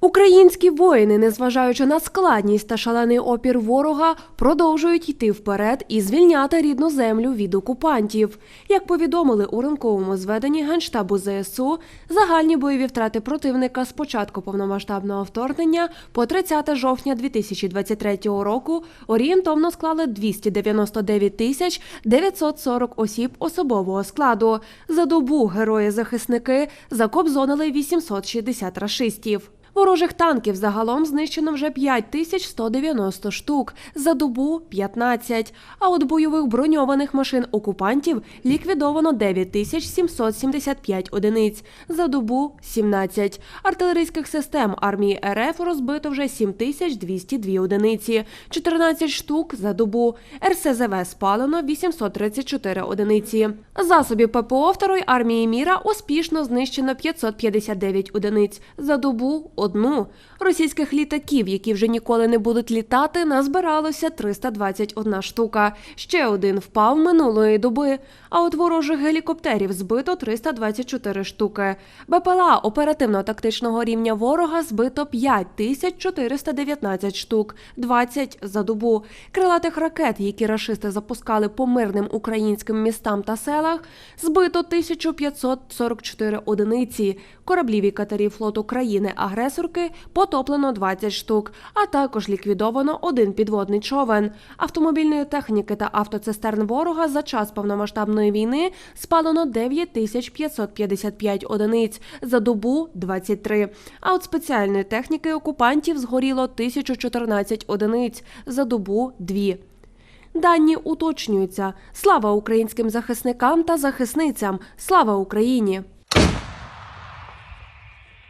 Українські воїни, незважаючи на складність та шалений опір ворога, продовжують йти вперед і звільняти рідну землю від окупантів. Як повідомили у ранковому зведенні Генштабу ЗСУ, загальні бойові втрати противника з початку повномасштабного вторгнення по 30 жовтня 2023 року орієнтовно склали 299 тисяч 940 осіб особового складу. За добу герої-захисники закобзонили 860 рашистів. Ворожих танків загалом знищено вже 5190 штук, за добу 15. А от бойових броньованих машин окупантів ліквідовано 9775 одиниць, за добу 17. Артилерійських систем армії РФ розбито вже 7202 одиниці, 14 штук за добу. РСЗВ спалено 834 одиниці. Засобів ППО Второї армії міра успішно знищено 559 одиниць, за добу одну. Російських літаків, які вже ніколи не будуть літати, назбиралося 321 штука. Ще один впав минулої доби. А от ворожих гелікоптерів збито 324 штуки. БПЛА оперативно-тактичного рівня ворога збито 5419 штук, 20 за добу. Крилатих ракет, які рашисти запускали по мирним українським містам та селах, збито 1544 одиниці. Кораблів і катерів флоту країни-агресорки потоплено 20 штук, а також ліквідовано один підводний човен. Автомобільної техніки та автоцистерн ворога за час повномасштабної війни спалено 9555 одиниць, за добу 23. А от спеціальної техніки окупантів згоріло 1014 одиниць, за добу 2. Дані уточнюються. Слава українським захисникам та захисницям! Слава Україні!